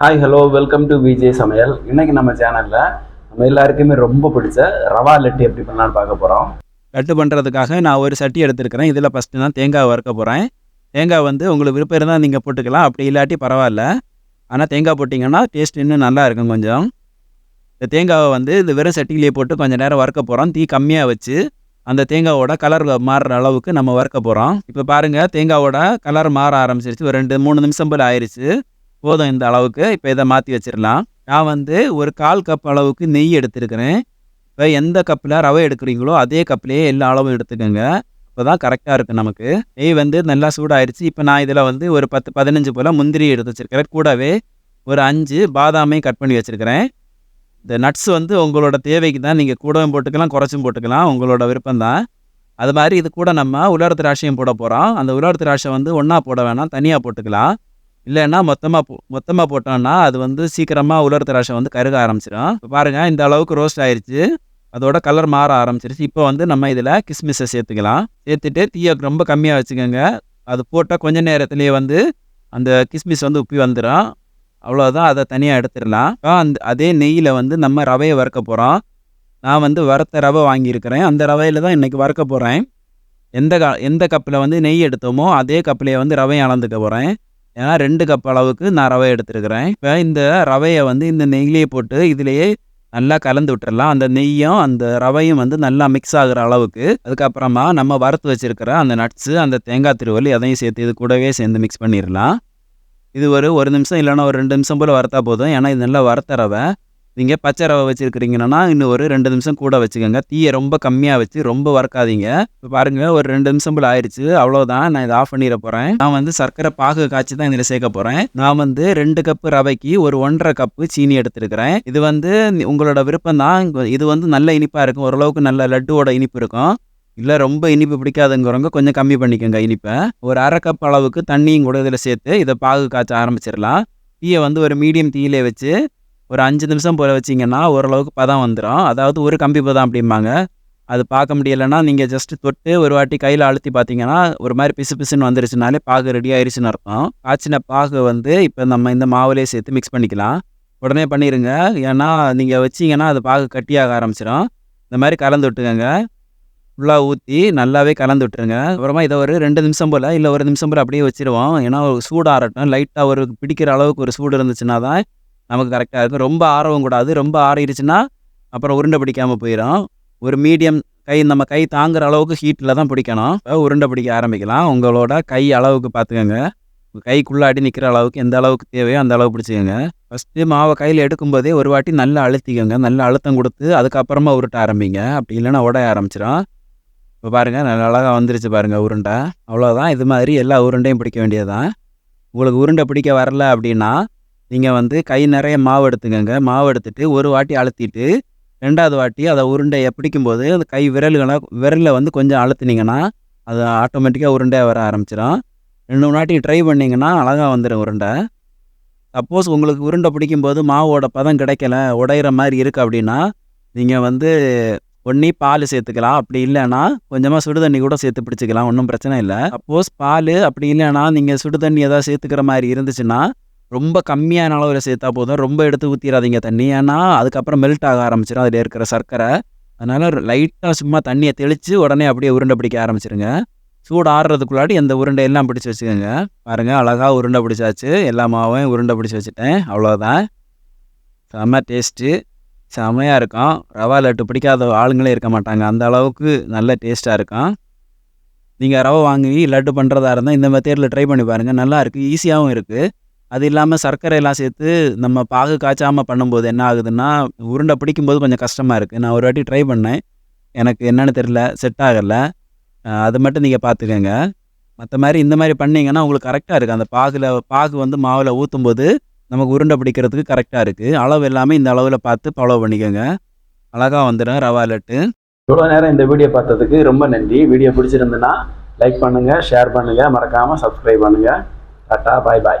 Hi hello welcome to Vijay சமையல் இன்னைக்கு நம்ம சேனலில் நம்ம எல்லாருக்குமே ரொம்ப பிடிச்ச ரவா லட்டு எப்படி பண்ணலாம் பார்க்க போகிறோம் லட்டு பண்ணுறதுக்காக நான் ஒரு சட்டி எடுத்துருக்கிறேன். இதில் ஃபஸ்ட்டு தான் தேங்காய் வறுக்க போகிறேன் தேங்காய் வந்து உங்களுக்கு விருப்பம் இருந்தால் நீங்கள் போட்டுக்கலாம். அப்படி இல்லாட்டி பரவாயில்ல. ஆனால் தேங்காய் போட்டிங்கன்னா டேஸ்ட் இன்னும் நல்லா இருக்கும் கொஞ்சம். இந்த தேங்காவை வந்து இந்த வெறும் சட்டியிலேயே போட்டு கொஞ்சம் நேரம் வறுக்க போகிறோம் தீ கம்மியாக வச்சு அந்த தேங்காவோட கலர் மாறுற அளவுக்கு நம்ம வறுக்க போகிறோம் இப்போ பாருங்கள் தேங்காவோட கலர் மாற ஆரம்பிச்சிருச்சு. ஒரு ரெண்டு மூணு நிமிஷம் போல் ஆயிடுச்சு போதும் இந்த அளவுக்கு. இப்போ இதை மாற்றி வச்சிடலாம். நான் வந்து ஒரு கால் கப் அளவுக்கு நெய் எடுத்திருக்கிறேன். இப்போ எந்த கப்பில் ரவை எடுக்கிறீங்களோ அதே கப்லேயே எல்லா அளவும் எடுத்துக்கோங்க. அப்போ தான் கரெக்டாக இருக்குது நமக்கு. நெய் வந்து நல்லா சூடாயிருச்சு. இப்போ நான் இதில் வந்து ஒரு பத்து பதினஞ்சு போல் முந்திரி எடுத்து வச்சுருக்கிறேன். கூடவே ஒரு அஞ்சு பாதாமையும் கட் பண்ணி வச்சுருக்கிறேன். இந்த நட்ஸ் வந்து உங்களோட தேவைக்கு தான் நீங்கள் கூடவும் போட்டுக்கலாம் குறைச்சும் போட்டுக்கலாம். உங்களோட விருப்பம் தான் அது மாதிரி இது கூட நம்ம உலர் திராட்சையும் போட போகிறோம் அந்த உலர் திராட்சை வந்து ஒன்றா போட வேணாம் தனியாக போட்டுக்கலாம். இல்லைன்னா மொத்தமாக போ மொத்தமாக போட்டோம்னா அது வந்து சீக்கிரமாக உலர் திராட்சை வந்து கருக ஆரம்பிச்சிடும் இப்போ பாருங்கள் இந்த அளவுக்கு ரோஸ்ட் ஆயிடுச்சு அதோட கலர் மாற ஆரம்பிச்சிருச்சு. இப்போ வந்து நம்ம இதில் கிஸ்மிஸை சேர்த்துக்கலாம். சேர்த்துட்டு தீயை ரொம்ப கம்மியாக வச்சுக்கோங்க. அது போட்டால் கொஞ்ச நேரத்துலேயே வந்து அந்த கிஸ்மிஸ் வந்து உப்பி வந்துடும் அவ்வளோதான் அதை தனியாக எடுத்துடலாம். அந்த அதே நெய்யில் வந்து நம்ம ரவையை வறுக்க போகிறோம் நான் வந்து வறுத்த ரவை வாங்கியிருக்கிறேன். அந்த ரவையில் தான் இன்றைக்கி வறுக்க போகிறேன் எந்த க எந்த கப்பில் வந்து நெய் எடுத்தோமோ அதே கப்பிலே வந்து ரவையை அளந்துக்க போகிறேன் ஏன்னா ரெண்டு கப் அளவுக்கு நான் ரவை எடுத்துருக்கிறேன். இப்போ இந்த ரவையை வந்து இந்த நெய்லேயே போட்டு இதுலேயே நல்லா கலந்து விட்டுறலாம். அந்த நெய்யும் அந்த ரவையும் வந்து நல்லா மிக்ஸ் ஆகுற அளவுக்கு. அதுக்கப்புறமா நம்ம வறுத்து வச்சுருக்கிற அந்த நட்ஸு அந்த தேங்காய் திருவல் அதையும் சேர்த்து இது கூடவே சேர்ந்து மிக்ஸ் பண்ணிடலாம். இது ஒரு ஒரு நிமிஷம் இல்லைன்னா ஒரு ரெண்டு நிமிஷம் போல் வறுத்தா போதும். ஏன்னா இது நல்லா வறுத்த ரவை. நீங்கள் பச்சை ரவை வச்சுருக்கிறீங்கன்னா இன்னும் ஒரு ரெண்டு நிமிஷம் கூட வச்சுக்கோங்க. தீயை ரொம்ப கம்மியாக வச்சு ரொம்ப வறுக்காதீங்க. இப்போ பாருங்கள் ஒரு ரெண்டு நிமிஷம் போல் ஆயிடுச்சு அவ்வளோதான் நான் இதை ஆஃப் பண்ணிட போகிறேன் நான் வந்து சர்க்கரை பாகு காய்ச்சி தான் இதில் சேர்க்க போகிறேன் நான் வந்து ரெண்டு கப்பு ரவைக்கு ஒரு ஒன்றரை கப்பு சீனி எடுத்துருக்கிறேன். இது வந்து உங்களோட விருப்பம் தான் இது வந்து நல்ல இனிப்பாக இருக்கும். ஓரளவுக்கு நல்ல லட்டுவோட இனிப்பு இருக்கும். இல்லை ரொம்ப இனிப்பு பிடிக்காதுங்கிறவங்க கொஞ்சம் கம்மி பண்ணிக்கோங்க இனிப்பை. ஒரு அரை கப் அளவுக்கு தண்ணியும் கூட இதில் சேர்த்து இதை பாகு காய்ச்ச ஆரம்பிச்சிடலாம். தீயை வந்து ஒரு மீடியம் தீயிலே வச்சு ஒரு அஞ்சு நிமிஷம் போல வச்சிங்கன்னா ஓரளவுக்கு பதம் வந்துடும் அதாவது ஒரு கம்பி பதம் அப்படிம்பாங்க. அது பார்க்க முடியலைன்னா நீங்கள் ஜஸ்ட் தொட்டு ஒரு வாட்டி கையில் அழுத்தி பார்த்தீங்கன்னா ஒரு மாதிரி பிசு பிசுன்னு வந்துருச்சுனாலே பாகு ரெடி ஆயிடுச்சுன்னு அர்த்தம். காய்ச்சின பாகு வந்து இப்போ நம்ம இந்த மாவுலேயே சேர்த்து மிக்ஸ் பண்ணிக்கலாம். உடனே பண்ணிடுங்க ஏன்னா நீங்கள் வச்சிங்கன்னா அது பாகு கட்டியாக ஆரம்பிச்சிடும் இந்த மாதிரி கலந்து விட்டுக்கோங்க. ஃபுல்லாக ஊற்றி நல்லாவே கலந்து விட்டுருங்க. அப்புறமா இதை ஒரு ரெண்டு நிமிஷம் போல் இல்லை ஒரு நிமிஷம் போல் அப்படியே வச்சிருவோம். ஏன்னா ஒரு சூடு ஆறட்டும். லைட்டாக ஒரு பிடிக்கிற அளவுக்கு ஒரு சூடு இருந்துச்சுன்னா தான் நமக்கு கரெக்டாக இருக்கும். ரொம்ப ஆறவும் கூடாது. ரொம்ப ஆறிடுச்சுன்னா அப்புறம் உருண்டை பிடிக்காமல் போயிடும் ஒரு மீடியம் கை நம்ம கை தாங்குற அளவுக்கு ஹீட்டில் தான் பிடிக்கணும். உருண்டை பிடிக்க ஆரம்பிக்கலாம். உங்களோட கை அளவுக்கு பார்த்துக்கோங்க. கைக்குள்ளாடி நிற்கிற அளவுக்கு எந்த அளவுக்கு தேவையோ அந்த அளவுக்கு பிடிச்சிக்கோங்க. ஃபஸ்ட்டு மாவை கையில் எடுக்கும்போதே ஒரு வாட்டி நல்லா அழுத்திக்கோங்க. நல்லா அழுத்தம் கொடுத்து அதுக்கப்புறமா உருட்ட ஆரம்பிங்க. அப்படி இல்லைன்னா உடைய ஆரம்பிச்சிடும் இப்போ பாருங்கள் நல்ல அழகாக வந்துருச்சு பாருங்கள் உருண்டை. அவ்வளோதான் இது மாதிரி எல்லா உருண்டையும் பிடிக்க வேண்டியதுதான். உங்களுக்கு உருண்டை பிடிக்க வரல அப்படின்னா நீங்கள் வந்து கை நிறைய மாவு எடுத்துக்கோங்க. மாவு எடுத்துகிட்டு ஒரு வாட்டி அழுத்திட்டு ரெண்டாவது வாட்டி அதை உருண்டையை பிடிக்கும்போது அந்த கை விரல்களை விரலில் வந்து கொஞ்சம் அழுத்துனீங்கன்னா அது ஆட்டோமேட்டிக்காக உருண்டையாக வர ஆரம்பிச்சிடும் ரெண்டு மூணு வாட்டி ட்ரை பண்ணிங்கன்னா அழகாக வந்துடும் உருண்டை. சப்போஸ் உங்களுக்கு உருண்டை பிடிக்கும்போது மாவோட பதம் கிடைக்கல உடையிற மாதிரி இருக்குது அப்படின்னா நீங்கள் வந்து ஒன்றி பால் சேர்த்துக்கலாம். அப்படி இல்லைன்னா கொஞ்சமாக சுடு தண்ணி கூட சேர்த்து பிடிச்சிக்கலாம். ஒன்றும் பிரச்சனை இல்லை. சப்போஸ் பால் அப்படி இல்லைன்னா நீங்கள் சுடு தண்ணி ஏதாவது சேர்த்துக்கிற மாதிரி இருந்துச்சுன்னா ரொம்ப கம்மியான அளவில் சேர்த்தா போதும். ரொம்ப எடுத்து ஊற்றிடாதீங்க தண்ணி. ஏன்னா அதுக்கப்புறம் மெல்ட் ஆக ஆரம்பிச்சிடும் அதில் இருக்கிற சர்க்கரை. அதனால் லைட்டாக சும்மா தண்ணியை தெளித்து உடனே அப்படியே உருண்டை பிடிக்க ஆரம்பிச்சிருங்க. சூடு ஆறுறதுக்குள்ளாடி அந்த உருண்டை எல்லாம் பிடிச்சி வச்சுக்கோங்க. பாருங்கள் அழகாக உருண்டை பிடிச்சாச்சு. எல்லா மாவையும் உருண்டை பிடிச்சி வச்சுட்டேன். அவ்வளோதான் செம்ம டேஸ்ட்டு செம்மையாக இருக்கும் ரவா லட்டு பிடிக்காத ஆளுங்களே இருக்க மாட்டாங்க. அந்த அளவுக்கு நல்ல டேஸ்ட்டாக இருக்கும் நீங்கள் ரவை வாங்கி லட்டு பண்ணுறதா இருந்தால் இந்த மெத்தேடில் ட்ரை பண்ணி பாருங்கள் நல்லாயிருக்கு ஈஸியாகவும் இருக்குது அது இல்லாமல் சர்க்கரை எல்லாம் சேர்த்து நம்ம பாகு காய்ச்சாமல் பண்ணும்போது என்ன ஆகுதுன்னா உருண்டை பிடிக்கும்போது கொஞ்சம் கஷ்டமாக இருக்குது நான் ஒரு வாட்டி ட்ரை பண்ணேன். எனக்கு என்னன்னு தெரியல. செட் ஆகலை. அது மட்டும் நீங்கள் பார்த்துக்கோங்க மற்ற மாதிரி இந்த மாதிரி பண்ணிங்கன்னா உங்களுக்கு கரெக்டாக இருக்குது அந்த பாகில் பாகு வந்து மாவில் ஊற்றும்போது நமக்கு உருண்டை பிடிக்கிறதுக்கு கரெக்டாக இருக்குது அளவு எல்லாமே இந்த அளவில் பார்த்து ஃபாலோ பண்ணிக்கோங்க. அழகாக வந்துடும் ரவா லட்டு இவ்வளோ நேரம் இந்த வீடியோ பார்த்ததுக்கு ரொம்ப நன்றி. வீடியோ பிடிச்சிருந்துன்னா லைக் பண்ணுங்கள் ஷேர் பண்ணுங்கள் மறக்காமல் சப்ஸ்கிரைப் பண்ணுங்கள் டாட்டா பாய் பாய்